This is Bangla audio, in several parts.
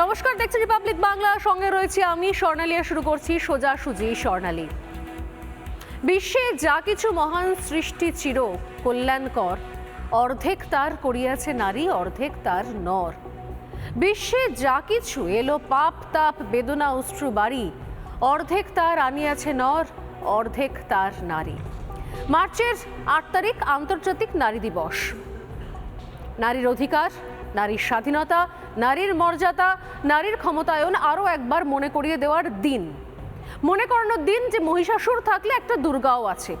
নমস্কার দেখছি রিপাবলিক বাংলা সঙ্গে রয়েছে আমি, স্বর্ণালিয়া শুরু করছি সোজা সুজি স্বর্ণালী। বিশ্বে যা কিছু মহান সৃষ্টি চির কল্যাণকর, অর্ধেক তার করিয়াছে নারী, অর্ধেক তার নর। বিশ্বে যা কিছু এলো পাপ, তাপ, বেদনা, অশ্রু, বাড়ি, অর্ধেক তার আনিয়াছে নর, অর্ধেক তার নারী। মার্চের আট তারিখ আন্তর্জাতিক নারী দিবস। নারীর অধিকার নারীর স্বাধীনতা, নারীর মর্যাদা, নারীর ক্ষমতায়ন আরও একবার মনে করিয়ে দেওয়ার দিন। মনে করানোর দিন যে মহিষাসুর থাকলে একটা দুর্গাও আছে।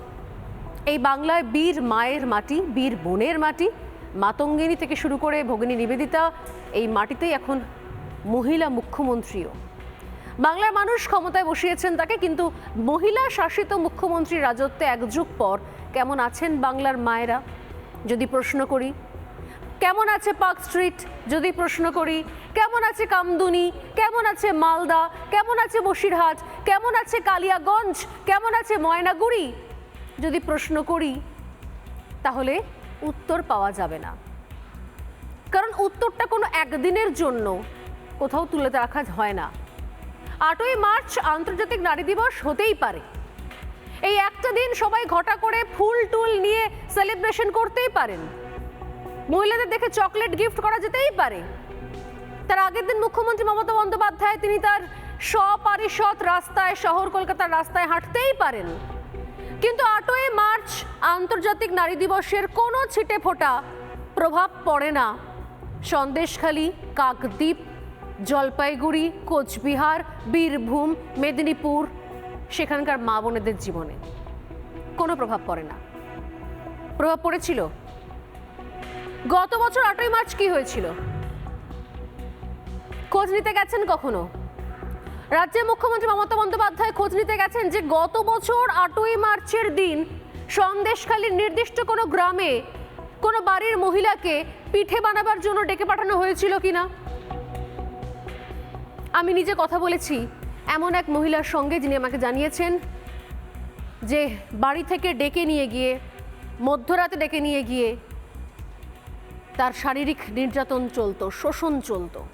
এই বাংলায় বীর মায়ের মাটি, বীর বোনের মাটি, মাতঙ্গিনী থেকে শুরু করে ভগিনী নিবেদিতা, এই মাটিতেই এখন মহিলা মুখ্যমন্ত্রীও। বাংলার মানুষ ক্ষমতায় বসিয়েছেন তাকে, কিন্তু মহিলা শাসিত মুখ্যমন্ত্রীর রাজত্বে এক যুগ পর কেমন আছেন বাংলার মায়েরা? যদি প্রশ্ন করি কেমন আছে পার্ক স্ট্রিট? যদি প্রশ্ন করি, কেমন আছে কামদুনি? কেমন আছে মালদা? কেমন আছে বসিরহাট? কেমন আছে কালিয়াগঞ্জ? কেমন আছে ময়নাগুড়ি? যদি প্রশ্ন করি, তাহলে উত্তর পাওয়া যাবে না। কারণ উত্তরটা কোনো একদিনের জন্য কোথাও তুলে রাখা হয় না। আটই মার্চ আন্তর্জাতিক নারী দিবস হতেই পারে। এই একটা দিন সবাই ঘটা করে ফুল টুল নিয়ে সেলিব্রেশন করতেই পারেন। মহিলাদের দেখে চকলেট গিফট করা যেতেই পারে। তার আগের দিন মুখ্যমন্ত্রী মমতা বন্দ্যোপাধ্যায় তিনি তার সপারিষদ রাস্তায়, শহর কলকাতার রাস্তায় হাঁটতেই পারেন। কিন্তু আটই মার্চ আন্তর্জাতিক নারী দিবসের কোনো ছিটে ফোটা প্রভাব পড়ে না। সন্দেশখালী, কাকদ্বীপ, জলপাইগুড়ি, কোচবিহার, বীরভূম, মেদিনীপুর, সেখানকার মা বোনেদের জীবনে কোনো প্রভাব পড়ে না। প্রভাব পড়েছিল? গত বছর আটই মার্চ কি হয়েছিল? খোঁজ নিতে গেছেন কখনো? রাজ্যের মুখ্যমন্ত্রী মমতা বন্দ্যোপাধ্যায় খোঁজ নিতে গেছেন যে গত বছর আটই মার্চের দিন সন্দেশখালীর নির্দিষ্ট কোনো গ্রামে কোনো বাড়ির মহিলাকে পিঠে বানাবার জন্য ডেকে পাঠানো হয়েছিল কিনা? আমি নিজে কথা বলেছি, এমন এক মহিলার সঙ্গে যিনি আমাকে জানিয়েছেন যে বাড়ি থেকে ডেকে নিয়ে গিয়ে, মধ্যরাতে ডেকে নিয়ে গিয়ে তার শারীরিক নির্যাতন চলতো, শোষণ চলতো।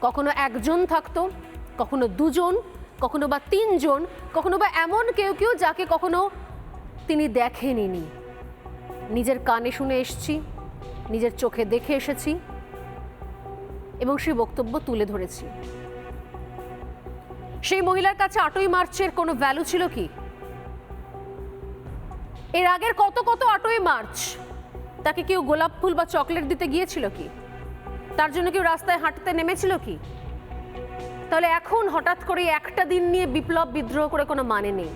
কখনো একজন থাকতো, কখনো দুজন, কখনো বা তিনজন, কখনো বা এমন কেউ কেউ যাকে কখনো তিনি দেখেনি নিজের কানে শুনে এসছি, নিজের চোখে দেখে এসেছি এবং সেই বক্তব্য তুলে ধরেছি। সেই মহিলার কাছে আটই মার্চের কোনো ভ্যালু ছিল কি? এর আগের কত কত আটই মার্চ? তাকে কেউ গোলাপ ফুল বা চকলেট দিতে গিয়েছিল কি? তার জন্য কেউ রাস্তায় হাঁটতে নেমেছিল কি? তাহলে এখন হঠাৎ করে একটা দিন নিয়ে বিপ্লব বিদ্রোহ করে কোনো মানে নেই।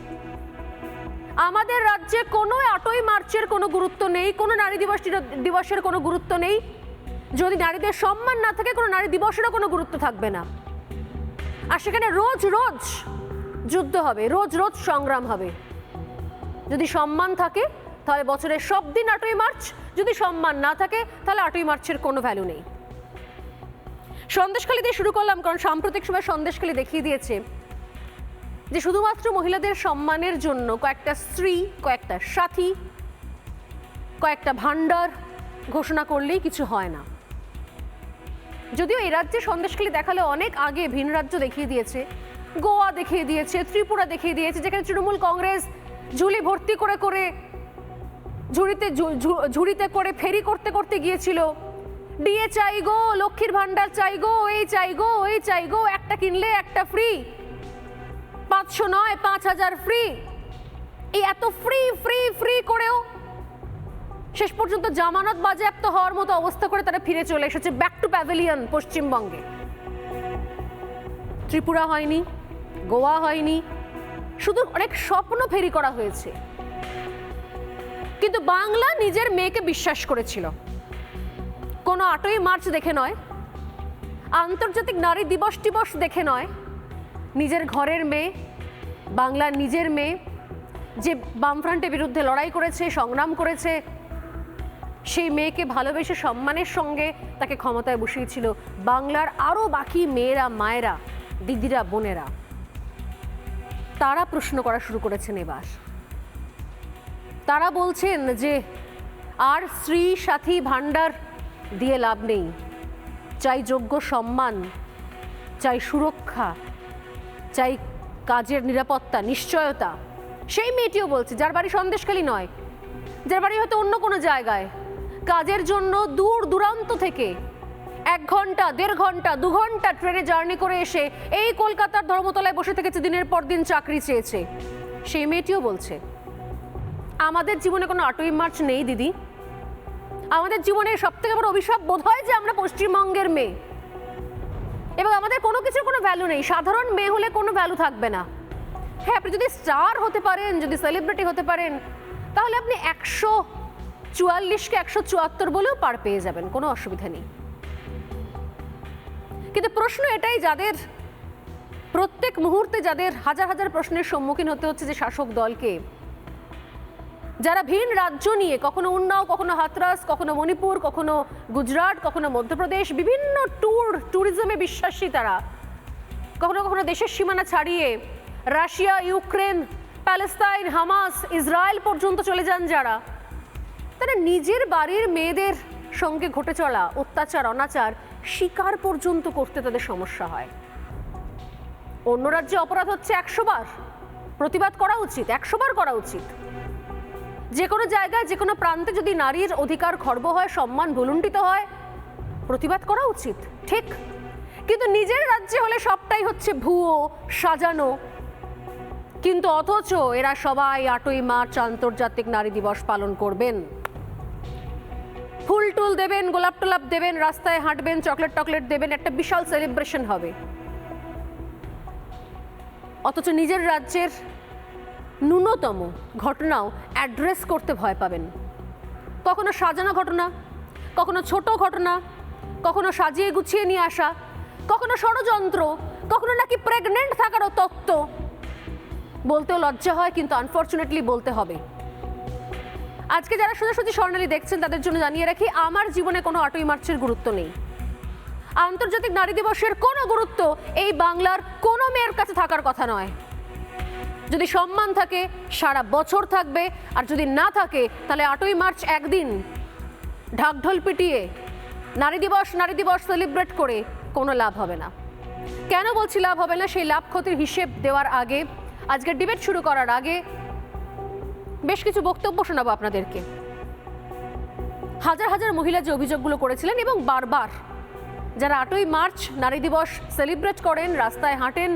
আমাদের রাজ্যে কোনো আটই মার্চের কোনো গুরুত্ব নেই, কোনো নারী দিবস দিবসের কোনো গুরুত্ব নেই। যদি নারীদের সম্মান না থাকে, কোনো নারী দিবসেরও কোনো গুরুত্ব থাকবে না। আর সেখানে রোজ রোজ যুদ্ধ হবে, রোজ রোজ সংগ্রাম হবে। যদি সম্মান থাকে তাহলে বছরের সব দিন আটই মার্চ যদি সম্মান না থাকে, তাহলে আটই মার্চের কোনো ভ্যালু নেই। সন্দেশখালী দিয়ে শুরু করলাম, কারণ সাম্প্রতিক সময় সন্দেশখালী দেখিয়ে দিয়েছে যে শুধুমাত্র মহিলাদের সম্মানের জন্য কয়েকটা স্ত্রী, কয়েকটা সাথী, কয়েকটা ভাণ্ডার ঘোষণা করলেই কিছু হয় না। যদিও এই রাজ্যে সন্দেশখালী দেখালে অনেক আগে ভিন রাজ্য দেখিয়ে দিয়েছে, গোয়া দেখিয়ে দিয়েছে, ত্রিপুরা দেখিয়ে দিয়েছে, যেখানে তৃণমূল কংগ্রেস ঝুলি ভর্তি করে করে ঝুড়িতে ঝুড়িতে করে ফেরি করতে করতে গিয়েছিল। ডিএ চাই গো, লক্ষ্মীর ভান্ডার চাই গো, এই চাই গো এই চাই গো, একটা কিনলে একটা ফ্রি পাঁচশো নয়, পাঁচ হাজার ফ্রি এই এত ফ্রি ফ্রি ফ্রি করেও শেষ পর্যন্ত জামানত বাজেয়াপ্ত হওয়ার মতো অবস্থা করে তারা ফিরে চলে এসেছে ব্যাক টু প্যাভিলিয়ন পশ্চিমবঙ্গে। ত্রিপুরা হয়নি, গোয়া হয়নি, শুধু অনেক স্বপ্ন ফেরি করা হয়েছে। কিন্তু বাংলা নিজের মেয়েকে বিশ্বাস করেছিল। কোনো আটই মার্চ দেখে নয়, আন্তর্জাতিক নারী দিবস টিবস দেখে নয়, নিজের ঘরের মেয়ে বাংলার নিজের মেয়ে, যে বামফ্রন্টের বিরুদ্ধে লড়াই করেছে, সংগ্রাম করেছে, সেই মেয়েকে ভালোবেসে সম্মানের সঙ্গে তাকে ক্ষমতায় বসিয়েছিল বাংলার আরও বাকি মেয়েরা, মায়েরা, দিদিরা, বোনেরা। তারা প্রশ্ন করা শুরু করেছেন এবার। তারা বলছেন যে আর স্ত্রী সাথী ভাণ্ডার দিয়ে লাভ নেই। চাই যোগ্য সম্মান, চাই সুরক্ষা, চাই কাজের নিরাপত্তা, নিশ্চয়তা। সেই মেয়েটিও বলছে, যার বাড়ি সন্দেশখালী নয়, যার বাড়ি হয়তো অন্য কোনো জায়গায়। কাজের জন্য দূর দূরান্ত থেকে এক ঘণ্টা, দেড় ঘণ্টা, দু ঘণ্টা ট্রেনে জার্নি করে এসে এই কলকাতার ধর্মতলায় বসে থেকেছে, দিনের পর দিন চাকরি চেয়েছে। সেই মেয়েটিও বলছে আমাদের জীবনে কোনো আটই মার্চ নেই, দিদি। আমাদের জীবনে সব থেকে বড় অভিশাপ বোধ হয় যে আমরা পশ্চিমবঙ্গের মেয়ে। এবং আমাদের কোনো কিছুর কোনো ভ্যালু নেই। সাধারণ মেয়ে হলে কোনো ভ্যালু থাকবে না। হ্যাঁ আপনি যদি স্টার হতে পারেন, যদি সেলিব্রিটি হতে পারেন, তাহলে আপনি একশো চুয়াল্লিশকে একশো চুয়াত্তর বলেও পার পেয়ে যাবেন। কোনো অসুবিধা নেই। কিন্তু প্রশ্ন এটাই, যাদের প্রত্যেক মুহূর্তে, যাদের হাজার হাজার প্রশ্নের সম্মুখীন হতে হচ্ছে যে শাসক দলকে যারা ভিন রাজ্য নিয়ে, কখনো উন্নাও, কখনো হাতরাস, কখনো মণিপুর, কখনো গুজরাট, কখনো মধ্যপ্রদেশ, বিভিন্ন ট্যুর ট্যুরিজমে বিশ্বাসী তারা। কখনো কখনো দেশের সীমানা ছাড়িয়ে Russia, Ukraine, Palestine, Hamas, Israel পর্যন্ত চলে যান যারা। তারা নিজের বাড়ির মেয়েদের সঙ্গে ঘটে চলা, অত্যাচার, অনাচার, শিকার পর্যন্ত করতে তাদের সমস্যা হয়। অন্য রাজ্যে অপরাধ হচ্ছে একশো বার। প্রতিবাদ করা উচিত, একশো বার করা উচিত। যে কোনো জায়গায় যে কোনো প্রান্তে যদি নারীর অধিকার খর্ব হয়, সম্মান ভুলুণ্ঠিত হয়, প্রতিবাদ করা উচিত, ঠিক। কিন্তু নিজের রাজ্যে হলে সবটাই হচ্ছে ভুয়ো, সাজানো। কিন্তু অথচ এরা সবাই আটই মার্চ আন্তর্জাতিক নারী দিবস পালন করবেন। ফুল টুল দেবেন, গোলাপ টোলাপ দেবেন, রাস্তায় হাঁটবেন, চকলেট টকলেট দেবেন, একটা বিশাল সেলিব্রেশন হবে। অথচ নিজের রাজ্যের ন্যূনতম ঘটনাও অ্যাড্রেস করতে ভয় পাবেন। কখনো সাজানো ঘটনা, কখনো ছোট ঘটনা, কখনো সাজিয়ে গুছিয়ে নিয়ে আসা, কখনো ষড়যন্ত্র, কখনো নাকি প্রেগনেন্ট থাকারও তত্ত্ব। বলতেও লজ্জা হয়, কিন্তু আনফর্চুনেটলি বলতে হবে। আজকে যারা সোজাসুজি স্বর্ণালী দেখছেন, তাদের জন্য জানিয়ে রাখি, আমার জীবনে কোনো আটই মার্চের গুরুত্ব নেই। আন্তর্জাতিক নারী দিবসের কোনো গুরুত্ব এই বাংলার কোনো মেয়ের কাছে থাকার কথা নয়। যদি সম্মান থাকে, সারা বছর থাকবে, আর যদি না থাকে, তাহলে আটই মার্চ একদিন ঢাকঢোল পিটিয়ে নারী দিবস নারী দিবস সেলিব্রেট করে কোনো লাভ হবে না। কেন বলছি লাভ হবে না? সেই লাভ ক্ষতির হিসেব দেওয়ার আগে, আজকের ডিবেট শুরু করার আগে বেশ কিছু বক্তব্য শোনাবো আপনাদেরকে। হাজার হাজার মহিলা যে অভিযোগগুলো করেছিলেন এবং বারবার যারা আটই মার্চ নারী দিবস সেলিব্রেট করেন, রাস্তায় হাঁটেন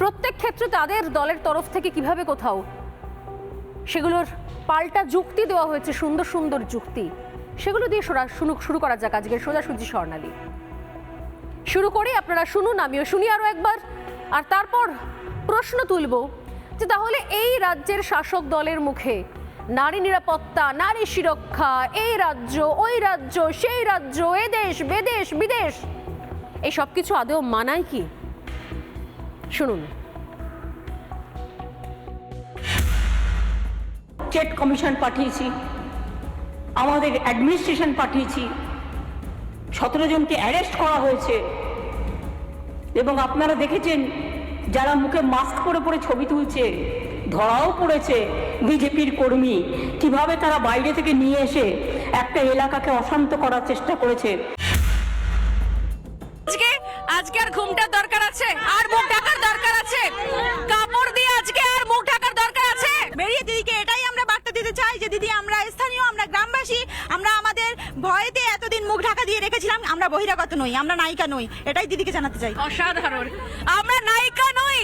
প্রত্যেক ক্ষেত্রে তাদের দলের তরফ থেকে কীভাবে কোথাও সেগুলোর পাল্টা যুক্তি দেওয়া হয়েছে, সুন্দর সুন্দর যুক্তি, সেগুলো দিয়ে সোরা শুরু শুরু করা যাক আজকের সোজাসুজি স্বর্ণালী। শুরু করি, আপনারা শুনুন, আমিও শুনি আরও একবার। আর তারপর প্রশ্ন তুলব যে তাহলে এই রাজ্যের শাসক দলের মুখে নারী নিরাপত্তা, নারী সুরক্ষা, এই রাজ্য, ওই রাজ্য, সেই রাজ্য এদেশ দেশ বেদেশ বিদেশ, এই সব কিছু আদৌ মানায় কি? শুনুন। স্টেট কমিশন পাঠিয়েছি আমাদের অ্যাডমিনিস্ট্রেশন পাঠিয়েছি সতেরো জনকে অ্যারেস্ট করা হয়েছে। এবং আপনারা দেখেছেন যারা মুখে মাস্ক পরে পরে ছবি তুলছে ধরাও পড়েছে বিজেপির কর্মী। কীভাবে তারা বাইরে থেকে নিয়ে এসে একটা এলাকাকে অশান্ত করার চেষ্টা করেছে? আজকে আজকে আর ঘুমটার দরকার আছে। আর মুখ ঢাকার দরকার আছে কাপড় দিয়ে আজকে আর মুখ ঢাকার দরকার আছে বেরিয়ে দিদিকে এটাই আমরা বার্তা দিতে চাই যে দিদি আমরা স্থানীয় আমরা গ্রামবাসী আমরা আমাদের ভয়েতে এতদিন মুখ ঢাকা দিয়ে রেখেছিলাম আমরা বহিরাগত নই আমরা নায়িকা নই এটাই দিদিকে জানাতে চাই। অসাধারণ। আমরা নায়িকা নই।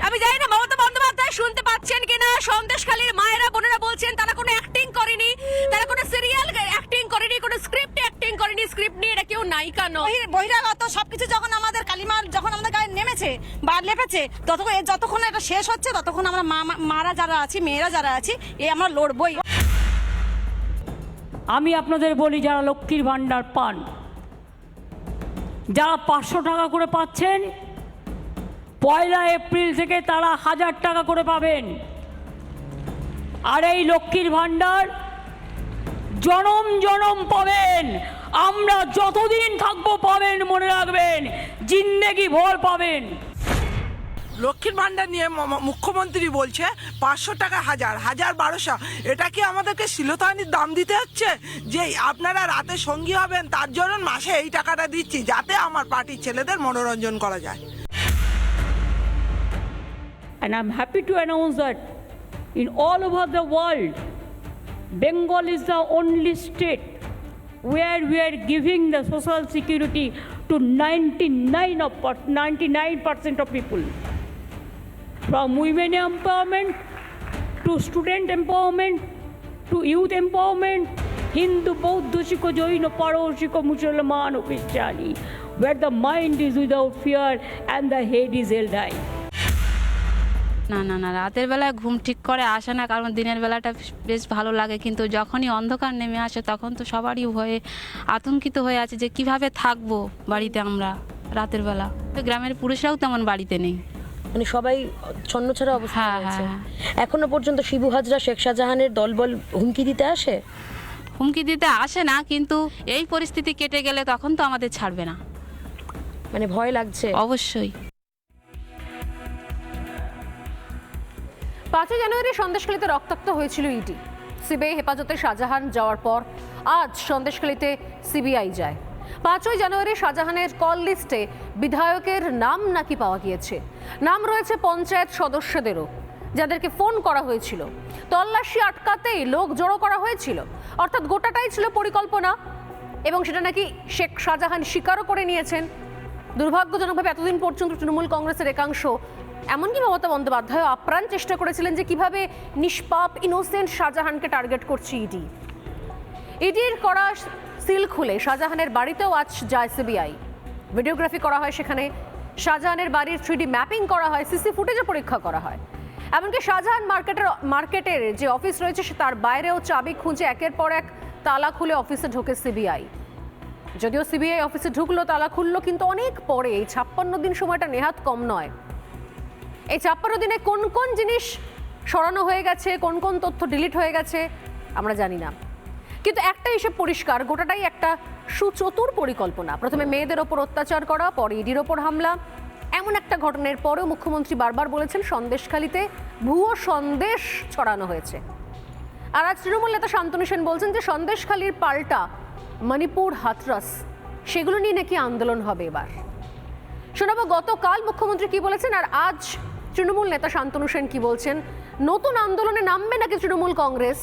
আমি জানি না মমতা বন্দ্যোপাধ্যায় শুনতে পাচ্ছেন কিনা সন্দেশখালীর মায়েরা বোনেরা বলছেন তারা কোনো অ্যাক্টিং করেনি তারা কোনো সিরিয়াল অ্যাক্টিং করেনি কোনো স্ক্রিপ্ট অ্যাক্টিং করেনি স্ক্রিপ্ট নিয়ে এটা কেউ নায়িকা নয়। বহির- বহিরাগত সবকিছু যখন আমাদের কালিমার যখন আমাদের গায়ে নেমেছে বা লেপেছে ততক্ষণ এ- যতক্ষণ এটা শেষ হচ্ছে ততক্ষণ আমরা মারা যারা আছি মেয়েরা যারা আছি এ আমরা লড়বই। আমি আপনাদের বলি যারা লক্ষ্মীর ভাণ্ডার পান, যারা পাঁচশো টাকা করে পাচ্ছেন, পয়লা এপ্রিল থেকে তারা হাজার টাকা করে পাবেন। আর এই লক্ষ্মীর ভাণ্ডার জনম জনম পাবেন। আমরা যতদিন থাকব পাবেন, মনে রাখবেন, জিন্দেগি ভর পাবেন। লক্ষ্মীর ভাণ্ডার নিয়ে মুখ্যমন্ত্রী বলছে পাঁচশো টাকা হাজার হাজার বারোশো। এটা কি আমাদেরকে শিলতানির দাম দিতে হচ্ছে? যে আপনারা রাতে সঙ্গী হবেন তার জন্য মাসে এই টাকাটা দিচ্ছি যাতে আমার পার্টির ছেলেদের মনোরঞ্জন করা যায়। And I'm happy to announce that in all over the world, Bengal is the only state where we are giving the social security to 99 of 99% of people. From women empowerment to student empowerment to youth empowerment, Hindu, Bauddha, Sikh, Jain, Paro, Sikh, Musalman, Christiani, where the mind is without fear and the head is held high. না না না রাতের বেলায় ঘুম ঠিক করে আসে না কারণ দিনের বেলাটা বেশ ভালো লাগে কিন্তু যখনই অন্ধকার নেমে আসে তখন তো সবারই ভয়ে আতঙ্কিত হয়ে আছে যে কীভাবে থাকব বাড়িতে আমরা রাতের বেলা গ্রামের পুরুষরাও তেমন বাড়িতে নেই মানে সবাই ছন্ন ছাড়া অবস্থা হ্যাঁ, হ্যাঁ, এখনও পর্যন্ত শিবু হাজরা শেখ শাহজাহানের দলবল হুমকি দিতে আসে? হুমকি দিতে আসে না কিন্তু এই পরিস্থিতি কেটে গেলে তখন তো আমাদের ছাড়বে না। মানে ভয় লাগছে। অবশ্যই। পাঁচই জানুয়ারি সন্দেশখালীতে রক্তাক্ত হয়েছিল ইডি। সিবিআই হেফাজতে শাহজাহান যাওয়ার পর আজ সন্দেশখালীতে সিবিআই যায়। পাঁচই জানুয়ারি শাহজাহানের কল লিস্টে বিধায়কের নাম নাকি পাওয়া গিয়েছে। নাম রয়েছে পঞ্চায়েত সদস্যদেরও, যাদেরকে ফোন করা হয়েছিল। তল্লাশি আটকাতেই লোক জড়ো করা হয়েছিল। অর্থাৎ গোটাটাই ছিল পরিকল্পনা এবং সেটা নাকি শেখ শাহজাহান স্বীকারও করে নিয়েছেন। দুর্ভাগ্যজনকভাবে এতদিন পর্যন্ত তৃণমূল কংগ্রেসের একাংশ এমনকি মমতা বন্দ্যোপাধ্যায় আপ্রাণ চেষ্টা করেছিলেন যে কীভাবে নিষ্পাপ ইনোসেন্ট শাহজাহানকে টার্গেট করছে ইডি। ইডির করা সিল খুলে শাহজাহানের বাড়িতেও আজ যায় সিবিআই। ভিডিওগ্রাফি করা হয় সেখানে। শাহজাহানের বাড়ির থ্রিডি ম্যাপিং করা হয়, সিসি ফুটেজও পরীক্ষা করা হয়। এমনকি শাহজাহান মার্কেটের মার্কেটের যে অফিস রয়েছে সে তার বাইরেও চাবি খুঁজে একের পর এক তালা খুলে অফিসে ঢোকে সিবিআই। যদিও সিবিআই অফিসে ঢুকলো, তালা খুললো, কিন্তু অনেক পরে এই ছাপ্পান্ন দিন সময়টা নেহাত কম নয়। এই ছাপ্পান্ন দিনে কোন কোন জিনিস সরানো হয়ে গেছে, কোন কোন তথ্য ডিলিট হয়ে গেছে, আমরা জানি না। কিন্তু একটা হিসেব পরিষ্কার, গোটাটাই একটা সুচতুর পরিকল্পনা। প্রথমে মেয়েদের ওপর অত্যাচার করা, পরে ইডির ওপর হামলা। এমন একটা ঘটনার পরেও মুখ্যমন্ত্রী বারবার বলেছেন, সন্দেশখালিতে ভুয়ো সন্দেশ ছড়ানো হয়েছে। আর আজ তৃণমূল নেতা শান্তনু সেন বলছেন যে, সন্দেশখালির পাল্টা মণিপুর হাথরস, সেগুলো নিয়ে নাকি আন্দোলন হবে এবার। শোনাবো, গতকাল মুখ্যমন্ত্রী কি বলেছেন আর আজ তৃণমূল নেতা শান্তনু সেন কি বলছেন? নতুন আন্দোলনে নামবে নাকি তৃণমূল কংগ্রেস?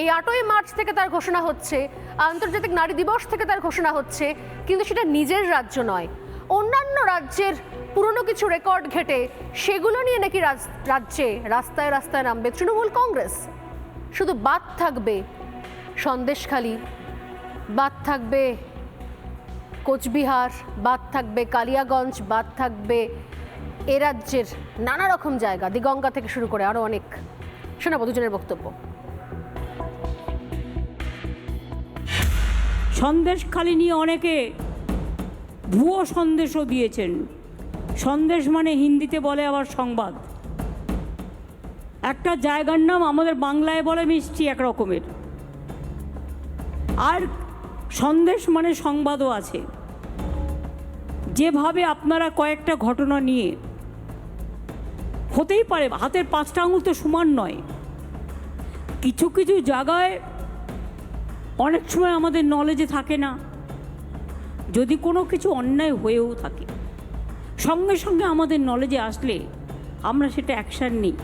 এই আটই মার্চ থেকে তার ঘোষণা হচ্ছে, আন্তর্জাতিক নারী দিবস থেকে তার ঘোষণা হচ্ছে, কিন্তু সেটা নিজের রাজ্য নয়। অন্যান্য রাজ্যের পুরনো কিছু রেকর্ড ঘেটে সেগুলো নিয়ে নাকি রাজ্যে রাস্তায় রাস্তায় নামবে তৃণমূল কংগ্রেস। শুধু বাদ থাকবে সন্দেশখালি, বাদ থাকবে কোচবিহার, বাদ থাকবে কালিয়াগঞ্জ, বাদ থাকবে এ রাজ্যের নানা রকম জায়গা। দিগঙ্গা থেকে শুরু করে আরও অনেক। শোনাবো দুজনের বক্তব্য। সন্দেশখালি নিয়ে অনেকে ভুয়ো সন্দেশও দিয়েছেন। সন্দেশ মানে হিন্দিতে বলে আবার সংবাদ। একটা জায়গার নাম আমাদের বাংলায় বলে মিষ্টি এক রকমের আর সন্দেশ মানে সংবাদও আছে। যেভাবে আপনারা কয়েকটা ঘটনা নিয়ে, হতেই পারে, হাতের পাঁচটা আঙুল তো সমান নয়। কিছু কিছু জায়গায় অনেক সময় আমাদের নলেজে থাকে না। যদি কোনো কিছু অন্যায় হয়েও থাকে, সঙ্গে সঙ্গে আমাদের নলেজে আসলে আমরা সেটা অ্যাকশান নিই।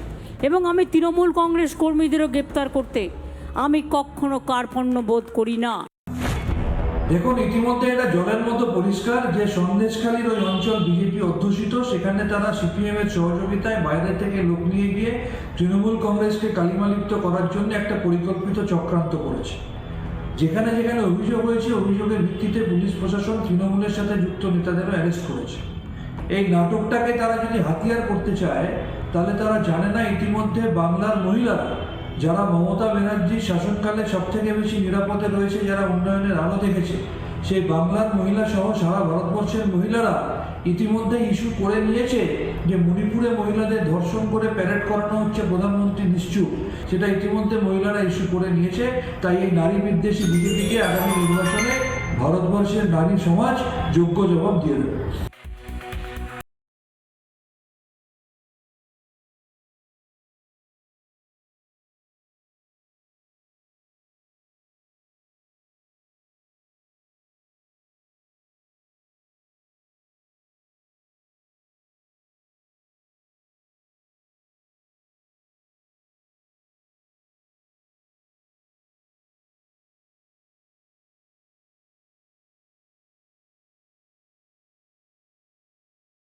এবং আমি তৃণমূল কংগ্রেস কর্মীদেরও গ্রেপ্তার করতে আমি কখনো কার্পণ্য বোধ করি না। দেখুন, ইতিমধ্যে এটা জলের মতো পরিষ্কার যে সন্দেশখালীর ওই অঞ্চল বিজেপি অধ্যুষিত, সেখানে তারা সিপিএম এর সহযোগিতায় বাইরে থেকে লোক নিয়ে গিয়ে তৃণমূল কংগ্রেসকে কালিমালিপ্ত করার জন্য একটা পরিকল্পিত চক্রান্ত করেছে। যেখানে যেখানে অভিযোগ হয়েছে, অভিযোগের ভিত্তিতে পুলিশ প্রশাসন তৃণমূলের সাথে যুক্ত নেতাদেরও অ্যারেস্ট করেছে। এই নাটকটাকে তারা যদি হাতিয়ার করতে চায়, তাহলে তারা জানে না ইতিমধ্যে বাংলার মহিলারা, যারা মমতা ব্যানার্জির শাসনকালে সব থেকে বেশি নিরাপদে রয়েছে, যারা উন্নয়নের আলো দেখেছে, সেই বাংলার মহিলা সহ সারা ভারতবর্ষের মহিলারা ইতিমধ্যে ইস্যু করে নিয়েছে যে মণিপুরে মহিলাদের ধর্ষণ করে প্যারেড করানো হচ্ছে প্রধানমন্ত্রী নিশ্চুপ। সেটা ইতিমধ্যে মহিলারা ইস্যু করে নিয়েছে, তাই এই নারী বিদ্বেষী বিজেপিকে আগামী নির্বাচনে ভারতবর্ষের নারী সমাজ যোগ্য জবাব দিয়ে দেবে।